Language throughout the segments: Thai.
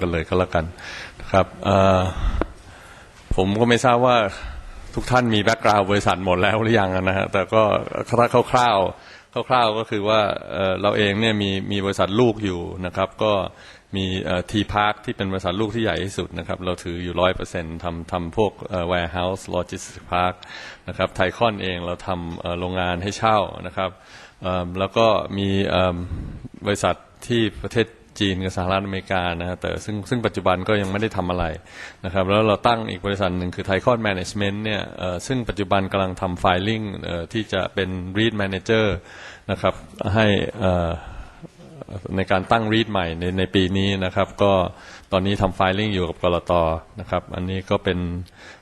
กันเลยก็แล้วกันนะครับผมก็ไม่ทราบว่าทุกท่านมีแบ็กกราวด์บริษัทหมดแล้วหรือยังนะฮะแต่ก็ถ้าคร่าวๆคร่าวๆก็คือว่าเราเองเนี่ยมีมีบริษัทลูกอยู่นะครับ ก็มีทีพาร์คที่เป็นบริษัทลูกที่ใหญ่ที่สุดนะครับ เราถืออยู่ร้อยเปอร์เซ็นต์ทำทำพวกเอ่อ warehouse logistics park นะครับไทคอนเองเราทำโรงงานให้เช่านะครับแล้วก็มีบริษัทที่ประเทศ จีนกับสหรัฐอเมริกานะฮะแต่ซึ่งซึ่งปัจจุบันก็ยังไม่ได้ทำอะไรนะครับแล้วเราตั้งอีกบริษัทหนึ่งคือไทคอนแมネจเมนต์เนี่ยซึ่งปัจจุบันกำลังทำไฟลิ่งที่จะเป็น read manager นะครับให้ในการตั้งรีดใหม่ในในปีนี้นะครับ ก็ตอนนี้ทำไฟลิ่งอยู่กับกรตนะครับอันนี้ก็เป็น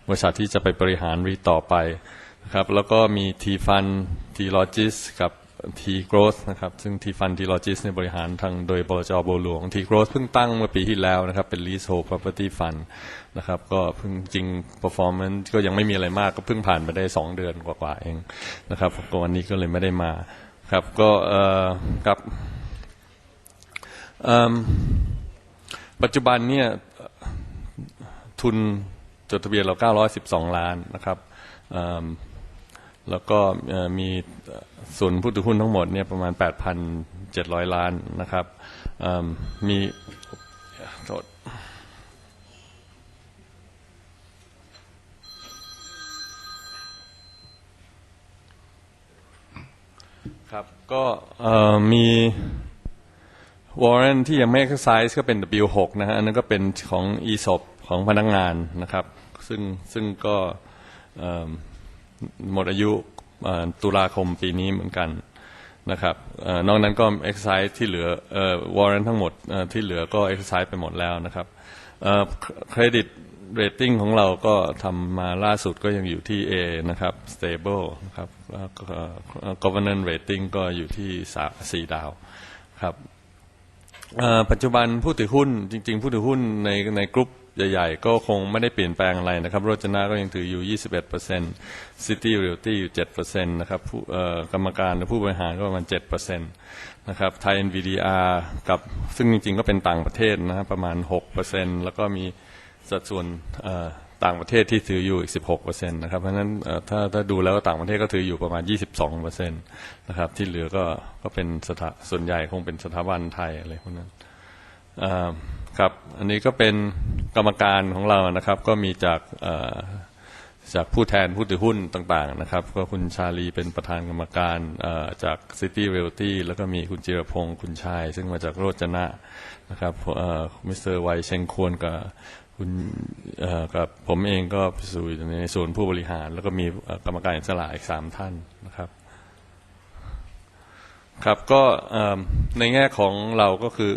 บริษัทที่จะไปบริหารรีดต่อไปนะครับแล้วก็มีทีฟันทีลอจิสกับ ทีโกรสนะครับซึ่งทีฟันทีโลจิสเนี่ยบริหารทางโดยบลจบัวหลวงทีโกรสเพิ่งตั้งเมื่อปีที่แล้วนะครับ เป็น leasehold property fund นะครับ ก็เพิ่งจริง performance ก็ยังไม่มีอะไรมากก็เพิ่งผ่านไปได้ 2 เดือนกว่าๆเองนะครับก็วันนี้ก็เลยไม่ได้มาครับก็เอ่อกับปัจจุบันเนี่ยทุนจดทะเบียนเรา 912 ล้านนะครับเอิ่ม แล้วก็มีส่วนผู้ถือหุ้นทั้งหมดเนี่ยประมาณ 8,700 ล้านนะครับมีโทษครับก็มีวอร์เรนที่ยังไม่ exercise ก็เป็น W6 นะฮะอันนั้นก็เป็นของ ESOP ของพนักงานนะครับ ซึ่งซึ่งก็ หมดอายุตุลาคมปีนี้เหมือนกันนะครับอนอกนั้นก็ exercise ที่เหลือวอร์เรนทั้งหมดที่เหลือก็ exercise ไปหมดแล้วนะครับเครดิตเรตติ้งของเราก็ทำมาล่าสุดก็ยังอยู่ที่ A นะครับ stable นะครับก็เอ่อ governance rating ก็อยู่ที่สี่ดาวครับปัจจุบันผู้ถือหุ้นจริง ๆ ผู้ถือหุ้นในในกลุ่ม ใหญ่ๆ ก็คงไม่ได้เปลี่ยนแปลงอะไรนะครับโรจนะก็ยังถืออยู่ 21% City Realty อยู่ 7%นะครับผู้กรรมการหรือผู้บริหารก็ประมาณ 7%นะครับไทย NVDR กับซึ่งจริงๆ ก็เป็นต่างประเทศนะรประมาณ 6%แล้วก็มีสัดส่วนต่างประเทศที่ถืออยู่อีก 16%นะครับเพราะฉะนั้นถ้าถ้าดูแล้วต่างประเทศก็ถืออยู่ประมาณ 22%นะครับที่เหลือก็ก็เป็นสถาส่วนใหญ่คงเป็นสถาบันไทยอะไรพวกนั้นอ่า ครับ อันนี้ก็เป็นกรรมการของเรานะครับ ก็มีจากจากผู้แทนผู้ถือหุ้นต่างๆนะครับ ก็คุณชาลีเป็นประธานกรรมการจาก City Realty แล้วก็มีคุณจิรพงศ์คุณชาย ซึ่งมาจากโรจนะนะครับมิสเตอร์ไวเชงควรกับคุณกับผมเองก็สู่ในส่วนผู้บริหาร แล้วก็มีกรรมการอิสระอีกสามท่านนะครับ ครับก็ในแง่ของเราก็คือ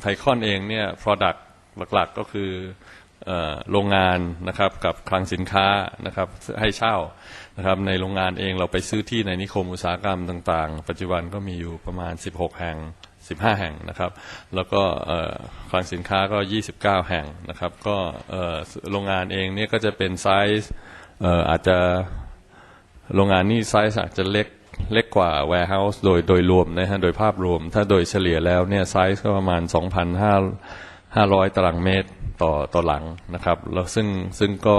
ไทคอนเองเนี่ย Product หลักๆก็คือโรงงานนะครับกับคลังสินค้านะครับให้เช่านะครับในโรงงานเองเราไปซื้อที่ในนิคมอุตสาหกรรมต่างๆ ปัจจุบันก็มีอยู่ประมาณ 16 แห่ง 15 แห่งนะครับ แล้วก็คลังสินค้าก็ 29 แห่งนะครับ ก็โรงงานเองเนี่ยก็จะเป็นไซส์อาจจะโรงงานนี่ไซส์อาจจะเล็ก เล็กกว่า warehouse โดยโดยรวมนะฮะโดยภาพรวม ถ้าโดยเฉลี่ยแล้วเนี่ยไซส์ก็ประมาณ 2,500 ตารางเมตรต่อต่อหลังนะครับ แล้วซึ่งซึ่งก็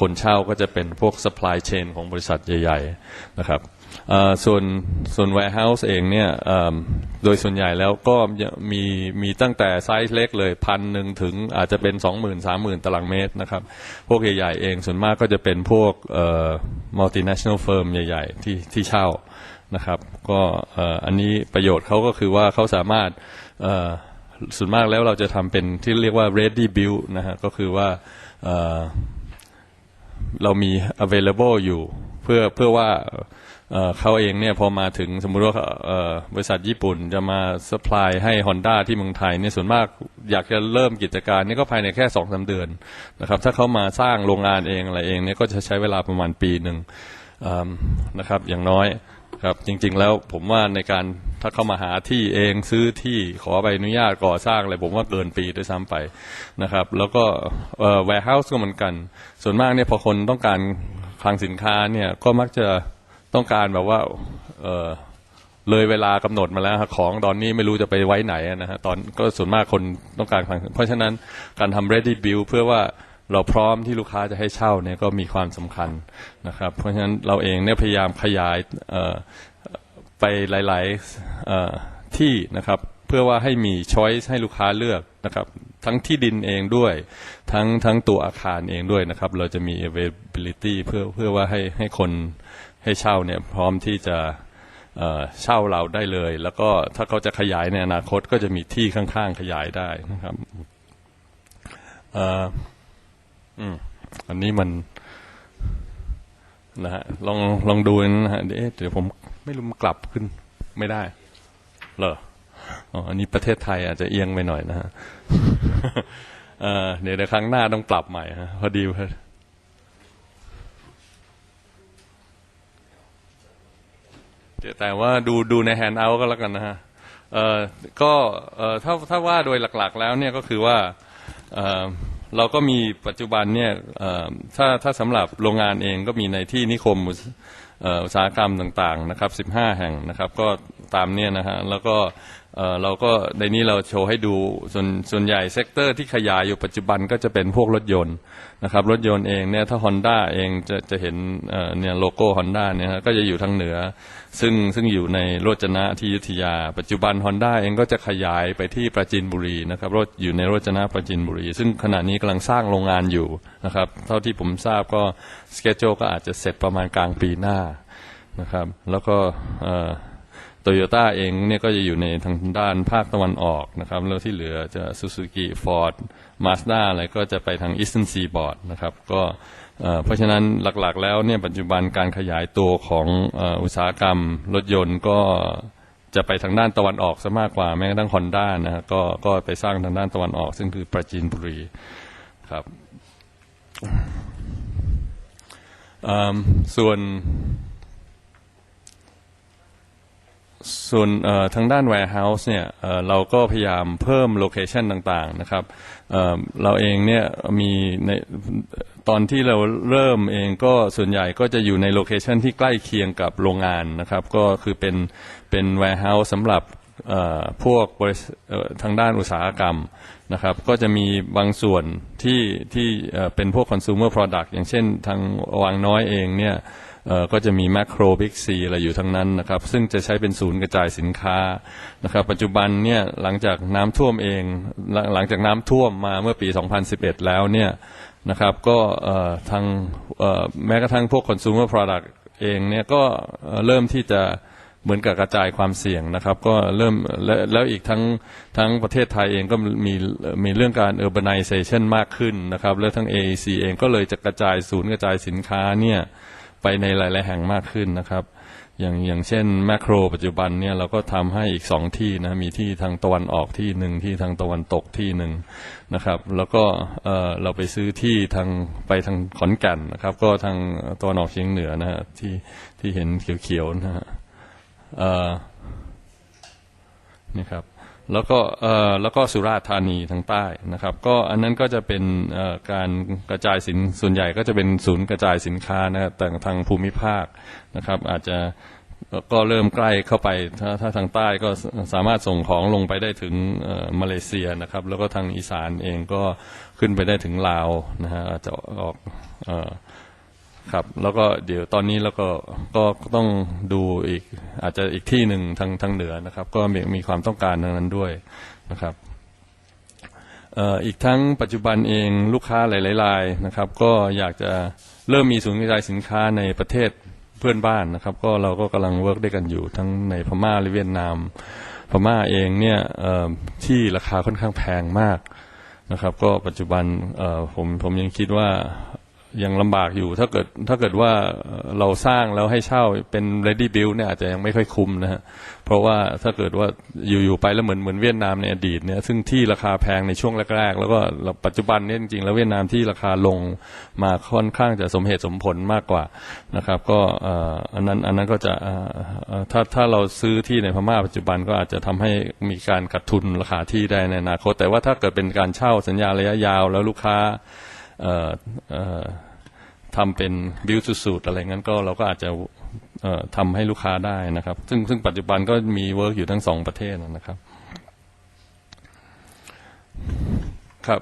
คนเช่าก็จะเป็นพวก supply chain ของบริษัทใหญ่ ๆ นะครับ ส่วนส่วน warehouse เองเนี่ยโดยส่วนใหญ่แล้วก็มีมีตั้งแต่ไซส์เล็กเลยพันหนึ่งถึงอาจจะเป็น20,000 30,000ตารางเมตรนะครับ พวกใหญ่ๆเองส่วนมากก็จะเป็นพวก multinational firm ใหญ่ ๆ ที่ที่เช่านะครับ ก็อันนี้ประโยชน์เขาก็คือว่าเขาสามารถส่วนมากแล้วเราจะทำเป็นที่เรียกว่า ready build นะฮะก็คือว่าเเรามี available อยู่เพื่อเพื่อว่า เขาเองเนี่ยพอมาถึงสมมุติว่าบริษัทญี่ปุ่นจะมา supply ให้ Honda ที่เมืองไทยเนี่ยส่วนมากอยากจะเริ่มกิจการนี่ก็ภายในแค่สองสาเดือนนะครับถ้าเขามาสร้างโรงงานเองอะไรเองเนี่ยก็จะใช้เวลาประมาณปีหนึ่งนะครับอย่างน้อยครับจริงๆแล้วผมว่าในการถ้าเข้ามาหาที่เองซื้อที่ขอใบอนุญาตก่อสร้างอะไรผมว่าเกินปีด้วยซ้ำไปนะครับ แล้วก็เอ่อ warehouse ก็เหมือนกัน ส่วนมากเนี่ยพอคนต้องการคลังสินค้าเนี่ยก็มักจะ ต้องการแบบว่า เออเลยเวลากำหนดมาแล้วของตอนนี้ไม่รู้จะไปไว้ไหนนะฮะตอนก็ส่วนมากคนต้องการฟังเพราะฉะนั้นการทำ ready build เพื่อว่าเราพร้อมที่ลูกค้าจะให้เช่าเนี่ยก็มีความสำคัญนะครับ เพราะฉะนั้นเราเองเนี่ยพยายามขยายไปหลาย ๆที่นะครับ เพื่อว่าให้มีช้อยส์ให้ลูกค้าเลือกนะครับ ทั้งที่ดินเองด้วย ทั้งทั้งตัวอาคารเองด้วยนะครับ เราจะมี availability เพื่อเพื่อว่าให้ให้คนให้เช่าเนี่ยพร้อมที่จะเช่าเราได้เลย แล้วก็ถ้าเขาจะขยายในอนาคตก็จะมีที่ข้างๆขยายได้นะครับออันนี้มันนะฮะลองลองดูนะฮะเดี๋ยวเดี๋ยวผมไม่รู้มกลับขึ้นไม่ได้เหรอ อ๋ออันนี้ประเทศไทยอาจจะเอียงไปหน่อยนะฮะเอ่อเดี๋ยวในครั้งหน้าต้องปรับใหม่ฮะพอดีพอแต่ว่าดูดูในแฮนด์เอาก็แล้วกันนะฮะเออก็เออถ้าถ้าว่าโดยหลักๆ แล้วเนี่ยก็คือว่าเออเราก็มีปัจจุบันเนี่ยเออถ้าถ้าสำหรับโรงงานเองก็มีในที่นิคมอุตสาหกรรมต่างๆนะครับ 15 แห่งนะครับ ก็ตามเนี่ยนะฮะแล้วก็ เออเราก็ในนี้เราโชว์ให้ดูส่วนส่วนใหญ่เซกเตอร์ที่ขยายอยู่ปัจจุบันก็จะเป็นพวกรถยนต์นะครับรถยนต์เองเนี่ยถ้า Honda เองจะจะเห็นเออเนี่ยโลโก้ Honda เนี่ยก็จะอยู่ทางเหนือ ซึ่งซึ่งอยู่ในโรจนะที่ยุธยา ปัจจุบัน Honda เองก็จะขยายไปที่ปราจีนบุรีนะครับรถอยู่ในโรจนะปราจีนบุรี ซึ่งขณะนี้กำลังสร้างโรงงานอยู่นะครับเท่าที่ผมทราบก็สเกจโจก็อาจจะเสร็จประมาณกลางปีหน้านะครับแล้วก็ โตโยต้าเองเนี่ยก็จะอยู่ในทางด้านภาคตะวันออกนะครับ แล้วที่เหลือจะซูซูกิฟอร์ดมาสด้าอะไรก็จะไปทางอีส t ท r n ซีบอร์ดนะครับก็เพราะฉะนั้นหลักๆ แล้วเนี่ยปัจจุบันการขยายตัวของอ,อุตสาหกรรมรถยนต์ก็จะไปทางด้านตะวันออกซะมากกว่าแม้กระทั่งฮอนด้านะก็ก็ไปสร้างทางด้านตะวันออก ซึ่งคือปราจีนบุรีครับส่วน ส่วนทางด้าน warehouse เนี่ยเเราก็พยายามเพิ่มโลเคชันต่างๆนะครับเเราเองเนี่ยมีในตอนที่เราเริ่มเองก็ส่วนใหญ่ก็จะอยู่ในโลเคชันที่ใกล้เคียงกับโรงงานนะครับ ก็คือเป็นเป็น warehouse สำหรับ พวกทางด้านอุตสาหกรรมนะครับก็จะมีบางส่วนที่ที่เป็นพวก consumer product อย่างเช่นทางวางน้อยเองเนี่ยก็จะมีแมคโครบิ๊กซีอะไรอยู่ทั้งนั้นนะครับ ซึ่งจะใช้เป็นศูนย์กระจายสินค้านะครับ ปัจจุบันเนี่ยหลังจากน้ำท่วมเองหลังหลังจากน้ำท่วมมาเมื่อปี 2011 แล้วเนี่ยนะครับก็ทางแม้กระทั่งพวก consumer product เองเนี่ยก็เริ่มที่จะ เหมือนกับกระจายความเสี่ยงนะครับ ก็เริ่มแล,แล้วอีกทั้งทั้งประเทศไทยเองก็มีมีเรื่องการ urbanization มากขึ้นนะครับ แล้วทั้ง AEC เองก็เลยจะกระจายศูนย์กระจายสินค้าเนี่ยไปในหลาย ๆ แห่งมากขึ้นนะครับ อย่างอย่างเช่นแมคโครปัจจุบันเนี่ยเราก็ทำให้อีกสองที่นะมีที่ทางตะวันออกที่หนึ่งที่ทางตะวันตกที่หนึ่งนะครับ แล้วก็เออเราไปซื้อที่ทางไปทางขอนแก่นนะครับ ก็ทางตะวันออกเฉียงเหนือนะฮะที่ที่เห็นเขียวๆนะฮะ นี่ครับแล้วก็แล้วก็สุราษฎร์ธานีทางใต้นะครับ ก็อันนั้นก็จะเป็นการกระจายสินส่วนใหญ่ก็จะเป็นศูนย์กระจายสินค้านะครับแต่ทางภูมิภาคนะครับ อาจจะก็เริ่มใกล้เข้าไปถ้าถ้าทางใต้ก็สามารถส่งของลงไปได้ถึงมาเลเซียนะครับ แล้วก็ทางอีสานเองก็ขึ้นไปได้ถึงลาวนะฮะอาจจะออกอ ครับ แล้วก็เดี๋ยวตอนนี้แล้วก็ก็ต้องดูอีกอาจจะอีกที่หนึ่งทางทางเหนือนะครับ ก็มีมีความต้องการทางนั้นด้วยนะครับอีกทั้งปัจจุบันเองลูกค้าหลายๆรายนะครับ ก็อยากจะเริ่มมีศูนย์กระจายสินค้าในประเทศเพื่อนบ้านนะครับ ก็เราก็กำลังเวิร์กด้วยกันอยู่ทั้งในพม่าและเวียดนาม พม่าเองเนี่ยที่ราคาค่อนข้างแพงมากนะครับ ก็ปัจจุบันผมผมยังคิดว่า ยังลำบากอยู่ ถ้าเกิดถ้าเกิดว่าเราสร้างแล้วให้เช่าเป็น ready build เนี่ยอาจจะยังไม่ค่อยคุ้มนะฮะเพราะว่าถ้าเกิดว่าอยู่ๆไปแล้วเหมือนเหมือนเวียดนามในอดีตเนี่ยซึ่งที่ราคาแพงในช่วงแรกๆ แล้วก็ปัจจุบันเนี่ยจริงๆ แล้วเวียดนามที่ราคาลงมาค่อนข้างจะสมเหตุสมผลมากกว่านะครับ ก็อันนั้นอันนั้นก็จะถ้าถ้าเราซื้อที่ในพม่าปัจจุบันก็อาจจะทำให้มีการขาดทุนราคาที่ได้ในอนาคต แต่ว่าถ้าเกิดเป็นการเช่าสัญญาระยะยาวแล้วลูกค้า ทำเป็นบิวสูตรอะไรงั้นก็เราก็อาจจะทำให้ลูกค้าได้นะครับ ซึ่งซึ่งปัจจุบันก็มีเวิร์กอยู่ทั้งสองประเทศนะครับ ครับ